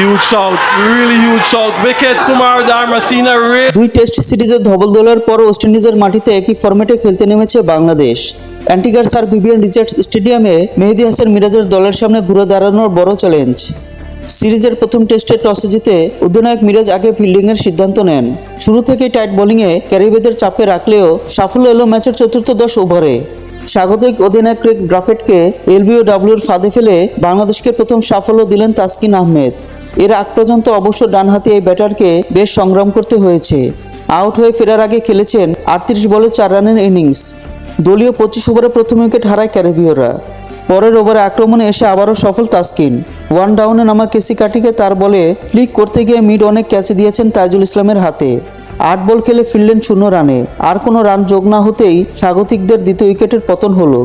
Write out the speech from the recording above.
Shot, really huge shot. Wicket Kumar Dharmasena, really. দুই test সিরিজে ধবল দোলার পর ওয়েস্ট ইন্ডিজের মাটিতে একই ফরম্যাটে খেলতে নেমেছে বাংলাদেশ অ্যান্টিগার স্যার ভিভিয়ান রিচার্ডস স্টেডিয়ামে মেহেদি হাসান মিরাজের দলের সামনে ঘুরে দাঁড়ানোর বড় চ্যালেঞ্জ সিরিজের প্রথম টেস্টে টসে জিতে অধিনায়ক মিরাজ আগে ফিল্ডিংয়ের সিদ্ধান্ত নেন শুরু থেকেই টাইট বোলিংয়ে ক্যারিবেদের চাপে রাখলেও সাফল্য এলো ম্যাচের চতুর্থ দশ ওভারে স্বাগতিক অধিনায়ক ক্রিক ব্রাফেটকে এলবিও ডাব্লিউর ফাঁদে ফেলে বাংলাদেশকে প্রথম সাফল্য দিলেন তাসকিন আহমেদ এর আগ পর্যন্ত অবশ্য ডানহাতি এই ব্যাটারকে বেশ সংগ্রাম করতে হয়েছে। আউট হয়ে ফেরার আগে খেলেছেন আটত্রিশ বলে চার রানের ইনিংস। দলীয় পঁচিশ ওভারে প্রথম উইকেট হারায় ক্যারিবীয়রা। পরের ওভারে আক্রমণে এসে আবারও সফল তাসকিন। ওয়ান ডাউনে নামা কেসি কাটিকে তার বলে ফ্লিক করতে গিয়ে মিড অনেক ক্যাচ দিয়েছেন তাইজুল ইসলামের হাতে। আট বল খেলে ফিরলেন শূন্য রানে। আর কোনো রান যোগ না হতেই স্বাগতিকদের দ্বিতীয় উইকেটের পতন হলো।